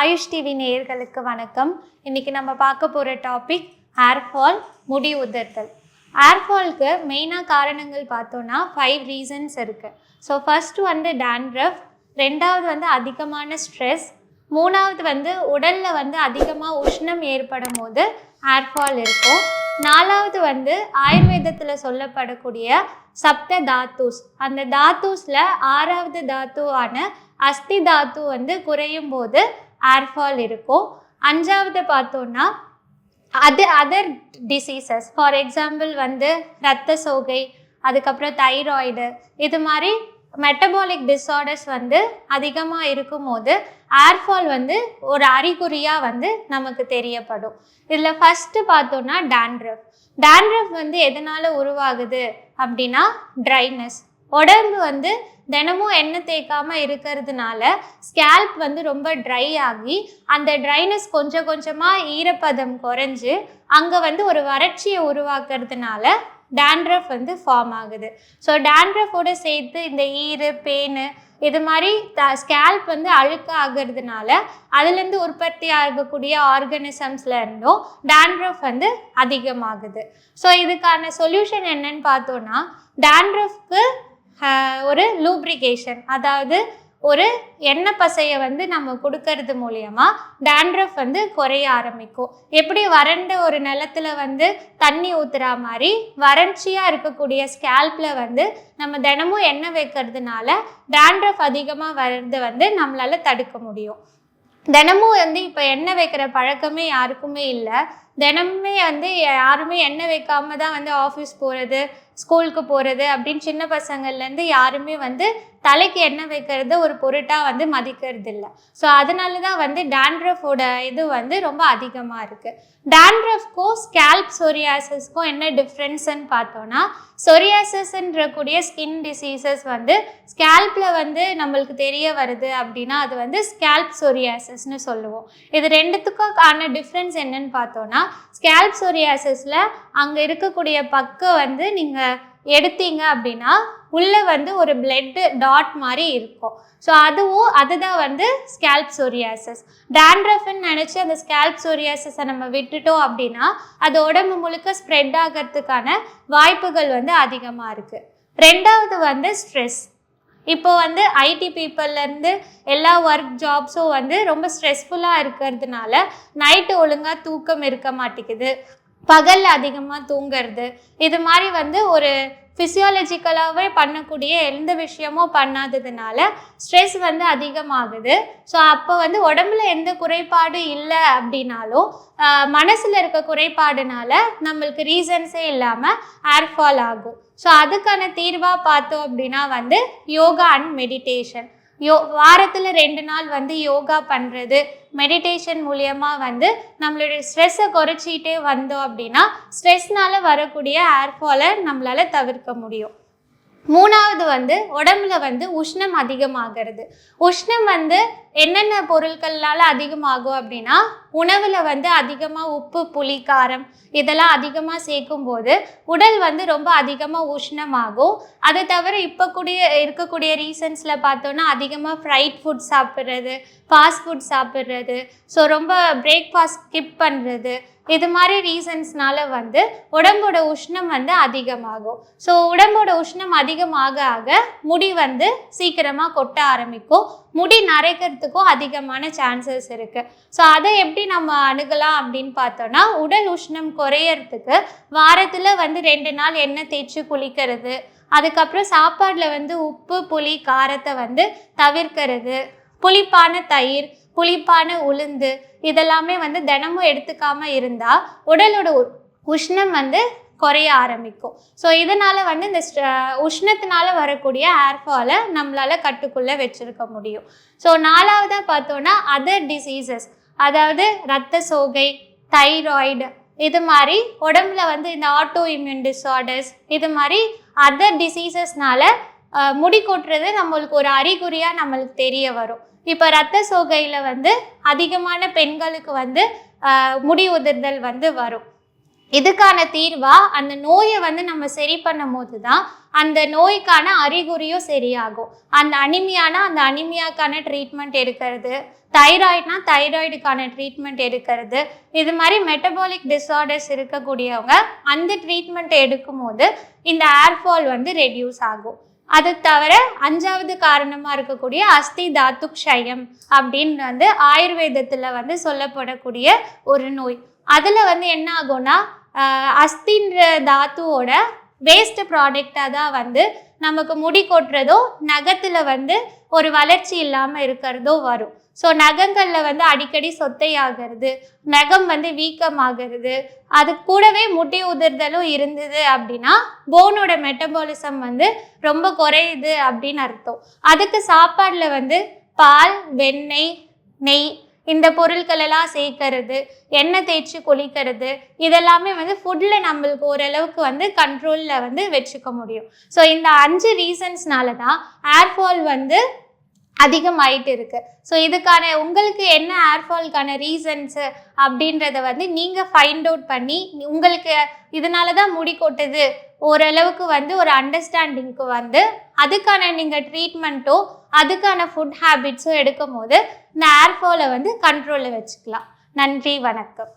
AYUSH TV நேயர்களுக்கு வணக்கம். இன்னைக்கு நம்ம பார்க்க போகிற டாபிக் ஹேர் ஃபால் முடி உதிர்தல் ஹேர் ஃபால்க்கு மெயினாக காரணங்கள் பார்த்தோன்னா ஃபைவ் ரீசன்ஸ் இருக்குது ஸோ ஃபஸ்ட்டு வந்து டேண்ட்ரஃப் ரெண்டாவது வந்து அதிகமான ஸ்ட்ரெஸ் மூணாவது வந்து உடலில் வந்து அதிகமாக உஷ்ணம் ஏற்படும் போது ஹேர் ஃபால் இருக்கும். நாலாவது வந்து ஆயுர்வேதத்தில் சொல்லப்படக்கூடிய சப்த தாத்துஸ். அந்த தாத்துஸில் ஆறாவது தாத்துவான அஸ்தி தாத்து வந்து குறையும் போது ஹேர் ஃபால் இருக்கும். அஞ்சாவது பார்த்தோன்னா அது அதர் டிசீசஸ் ஃபார் எக்ஸாம்பிள் வந்து ரத்த சோகை அதுக்கப்புறம் தைராய்டு இது மாதிரி மெட்டபாலிக் டிஸார்டர்ஸ் வந்து அதிகமாக இருக்கும் போது ஏர்ஃபால் வந்து ஒரு அறிகுறியாக வந்து நமக்கு தெரியப்படும். இதில் ஃபஸ்ட்டு பார்த்தோன்னா டேண்ட்ரஃப் டேண்ட்ரஃப் வந்து எதனால் உருவாகுது அப்படின்னா ட்ரைனஸ் உடம்பு வந்து தினமும் எண்ணெய் தேய்க்காம இருக்கிறதுனால ஸ்கேல்ப் வந்து ரொம்ப ட்ரை ஆகி அந்த ட்ரைனஸ் கொஞ்சம் கொஞ்சமாக ஈரப்பதம் குறைஞ்சு அங்கே வந்து ஒரு வறட்சியை உருவாக்குறதுனால டேண்ட்ரஃப் வந்து ஃபார்ம் ஆகுது. ஸோ டேண்ட்ரஃபோட சேர்த்து இந்த ஈரு பேனு இது மாதிரி த ஸ்கேல்ப் வந்து அழுக்க ஆகிறதுனால அதுலேருந்து உற்பத்தி ஆகக்கூடிய ஆர்கனிசம்ஸில் இருந்தும் டேண்ட்ரஃப் வந்து அதிகமாகுது. ஸோ இதுக்கான சொல்யூஷன் என்னன்னு பார்த்தோன்னா டேண்ட்ரஃப்க்கு ஒரு லூப்ரிகேஷன் அதாவது ஒரு எண்ணெய் பசையை வந்து நம்ம கொடுக்கறது மூலயமா டேண்ட்ரஃப் வந்து குறைய ஆரம்பிக்கும். எப்படி வறண்ட ஒரு நிலத்துல வந்து தண்ணி ஊற்றுறா மாதிரி வறட்சியாக இருக்கக்கூடிய ஸ்கேல்பில் வந்து நம்ம தினமும் எண்ணெய் வைக்கிறதுனால டேண்ட்ரஃப் அதிகமாக வர்றது வந்து நம்மளால தடுக்க முடியும். தினமும் வந்து இப்போ எண்ணெய் வைக்கிற பழக்கமே யாருக்குமே இல்லை. தினமுமே வந்து யாருமே எண்ணெய் வைக்காம தான் வந்து ஆஃபீஸ் போகிறது ஸ்கூலுக்கு போகிறது அப்படின்னு சின்ன பசங்கள்லேருந்து யாருமே வந்து தலைக்கு எண்ணெய் வைக்கிறது ஒரு பொருட்டாக வந்து மதிக்கிறது இல்லை. ஸோ அதனால தான் வந்து டேண்ட்ரஃபோட இது வந்து ரொம்ப அதிகமாக இருக்குது டேண்ட்ரஃப்க்கும் ஸ்கேல்ப் சொரியாசஸ்க்கும் என்ன டிஃப்ரென்ஸ்ன்னு பார்த்தோன்னா சொரியாசஸ்ன்றக்கூடிய ஸ்கின் டிசீசஸ் வந்து ஸ்கேல்பில் வந்து நம்மளுக்கு தெரிய வருது அப்படின்னா அது வந்து ஸ்கேல்ப் சொரியாசஸ்னு சொல்லுவோம். இது ரெண்டுத்துக்கான டிஃப்ரென்ஸ் என்னன்னு பார்த்தோன்னா ஸ்கேல்ப் சோரியாசஸில் அங்கே இருக்கக்கூடிய பக்கம் வந்து நீங்கள் எடுத்தீங்க அப்படின்னா உள்ளே வந்து ஒரு பிளட்டு டாட் மாதிரி இருக்கும். ஸோ அதுவும் அதுதான் வந்து ஸ்கேல்ப் சோரியாசஸ் டேண்ட்ரஃப்னு நினச்சி அந்த ஸ்கேல்ப் சோரியாசஸை நம்ம விட்டுட்டோம் அப்படின்னா அது உடம்பு முழுக்க ஸ்ப்ரெட் ஆகிறதுக்கான வாய்ப்புகள் வந்து அதிகமாக இருக்குது ரெண்டாவது வந்து ஸ்ட்ரெஸ் இப்போ வந்து ஐடி பீப்புள்லேருந்து எல்லா ஒர்க் ஜாப்ஸும் வந்து ரொம்ப ஸ்ட்ரெஸ்ஃபுல்லாக இருக்கிறதுனால நைட்டு ஒழுங்காக தூக்கம் இருக்க மாட்டேங்குது. பகல் அதிகமாக தூங்குறது. இது மாதிரி வந்து ஒரு ஃபிசியாலஜிக்கலாகவே பண்ணக்கூடிய எந்த விஷயமும் பண்ணாததுனால ஸ்ட்ரெஸ் வந்து அதிகமாகுது. ஸோ அப்போ வந்து உடம்புல எந்த குறைபாடு இல்லை அப்படின்னாலும் மனசில் இருக்க குறைபாடுனால நம்மளுக்கு ரீசன்ஸே இல்லாமல் ஏர்ஃபால் ஆகும். ஸோ அதுக்கான தீர்வாக பார்த்தோம் அப்படின்னா வந்து யோகா அண்ட் மெடிடேஷன் யோ வாரத்தில் ரெண்டு நாள் வந்து யோகா பண்ணுறது மெடிடேஷன் மூலியமாக வந்து நம்மளுடைய ஸ்ட்ரெஸ்ஸை குறைச்சிக்கிட்டே வந்தோம் அப்படின்னா ஸ்ட்ரெஸ்னால வரக்கூடிய ஏர்ஃபாலை நம்மளால் தவிர்க்க முடியும். மூணாவது வந்து உடம்புல வந்து உஷ்ணம் அதிகமாகிறது. உஷ்ணம் வந்து என்னென்ன பொருட்கள்னால அதிகமாகும் அப்படின்னா உணவில் வந்து அதிகமாக உப்பு புளி காரம் இதெல்லாம் அதிகமாக சேர்க்கும் போது உடல் வந்து ரொம்ப அதிகமாக உஷ்ணமாகும். அதை தவிர இப்போ கூடிய இருக்கக்கூடிய ரீசன்ஸில் பார்த்தோன்னா அதிகமாக ஃப்ரைட் ஃபுட் சாப்பிட்றது ஃபாஸ்ட் ஃபுட் சாப்பிட்றது. ஸோ ரொம்ப பிரேக்ஃபாஸ்ட் ஸ்கிப் பண்ணுறது இது மாதிரி ரீசன்ஸ்னால வந்து உடம்போட உஷ்ணம் வந்து அதிகமாகும். ஸோ உடம்போட உஷ்ணம் அதிகமாக ஆக முடி வந்து சீக்கிரமாக கொட்ட ஆரம்பிக்கும். முடி நரைக்கிறதுக்கும் அதிகமான சான்சஸ் இருக்குது ஸோ அதை எப்படி நம்ம அணுகலாம் அப்படின்னு பார்த்தோன்னா உடல் உஷ்ணம் குறையறதுக்கு வாரத்தில் வந்து ரெண்டு நாள் எண்ணெய் தேய்ச்சி குளிக்கிறது. அதுக்கப்புறம் சாப்பாடில் வந்து உப்பு புளி காரத்தை வந்து தவிர்க்கிறது. புளிப்பான தயிர் புளிப்பான உளுந்து இதெல்லாமே வந்து தினமும் எடுத்துக்காம இருந்தால் உடலோட உ- உஷ்ணம் வந்து குறைய ஆரம்பிக்கும். ஸோ இதனால் வந்து இந்த ஸ்ட்ர- உஷ்ணத்தினால வரக்கூடிய ஏர்ஃபாலை நம்மளால் கட்டுக்குள்ளே வச்சிருக்க முடியும். ஸோ நாலாவதாக பார்த்தோன்னா அதர் டிசீசஸ் அதாவது இரத்த சோகை தைராய்டு இது மாதிரி உடம்புல வந்து இந்த ஆட்டோ இம்யூன் டிஸார்டர்ஸ் இது மாதிரி அதர் டிசீசஸ்னால முடி கொட்டுறது நம்மளுக்கு ஒரு அறிகுறியாக நம்மளுக்கு தெரிய வரும். இப்போ ரத்த சோகையில் வந்து அதிகமான பெண்களுக்கு வந்து முடி உதிர்தல் வந்து வரும். இதுக்கான தீர்வாக அந்த நோயை வந்து நம்ம சரி பண்ணும் போது தான் அந்த நோய்க்கான அறிகுறியும் சரியாகும். அந்த அனிமியானா அந்த அனிமியாக்கான ட்ரீட்மெண்ட் எடுக்கிறது தைராய்ட்னா தைராய்டுக்கான ட்ரீட்மெண்ட் எடுக்கிறது இது மாதிரி மெட்டபாலிக் டிஸார்டர்ஸ் இருக்கக்கூடியவங்க அந்த ட்ரீட்மெண்ட் எடுக்கும்போது இந்த ஏர்ஃபால் வந்து ரெடியூஸ் ஆகும். அது தவிர அஞ்சாவது காரணமாக இருக்கக்கூடிய அஸ்தி தாத்து க்ஷயம் அப்படின்னு வந்து ஆயுர்வேதத்தில் வந்து சொல்லப்படக்கூடிய ஒரு நோய். அதில் வந்து என்ன ஆகும்னா அஸ்தின்ற தாத்துவோட வேஸ்ட் ப்ராடக்டாக தான் வந்து நமக்கு முடி கொட்டுறதோ நகத்தில் வந்து ஒரு வளர்ச்சி இல்லாமல் இருக்கிறதோ வரும். ஸோ நகங்களில் வந்து அடிக்கடி சொத்தையாகிறது நகம் வந்து வீக்கமாகிறது அது கூடவே முட்டி உதிர்தலும் இருந்தது அப்படின்னா போனோட மெட்டபாலிசம் வந்து ரொம்ப குறையுது அப்படின்னு அர்த்தம். அதுக்கு சாப்பாடில் வந்து பால் வெண்ணெய் நெய் இந்த பொருட்கள் எல்லாம் சேர்க்கறது எண்ணெய் தேய்ச்சி கொளிக்கிறது இதெல்லாமே வந்து ஃபுட்டில் நம்மளுக்கு ஓரளவுக்கு வந்து கண்ட்ரோலில் வந்து வச்சுக்க முடியும். ஸோ இந்த அஞ்சு ரீசன்ஸ்னால தான் ஏர்ஃபால் வந்து அதிகமாயிட்டு இருக்கு. ஸோ இதுக்கான உங்களுக்கு என்ன ஏர்ஃபால்க்கான ரீசன்ஸு அப்படின்றத வந்து நீங்கள் ஃபைண்ட் அவுட் பண்ணி உங்களுக்கு இதனால தான் முடி கொட்டுது ஓரளவுக்கு வந்து ஒரு அண்டர்ஸ்டாண்டிங்க்கு வந்து அதுக்கான நீங்கள் ட்ரீட்மெண்ட்டோ அதுக்கான ஃபுட் ஹேபிட்ஸும் எடுக்கும் போது இந்த ஏர்ஃபாலை வந்து கண்ட்ரோலில் வச்சுக்கலாம். நன்றி வணக்கம்.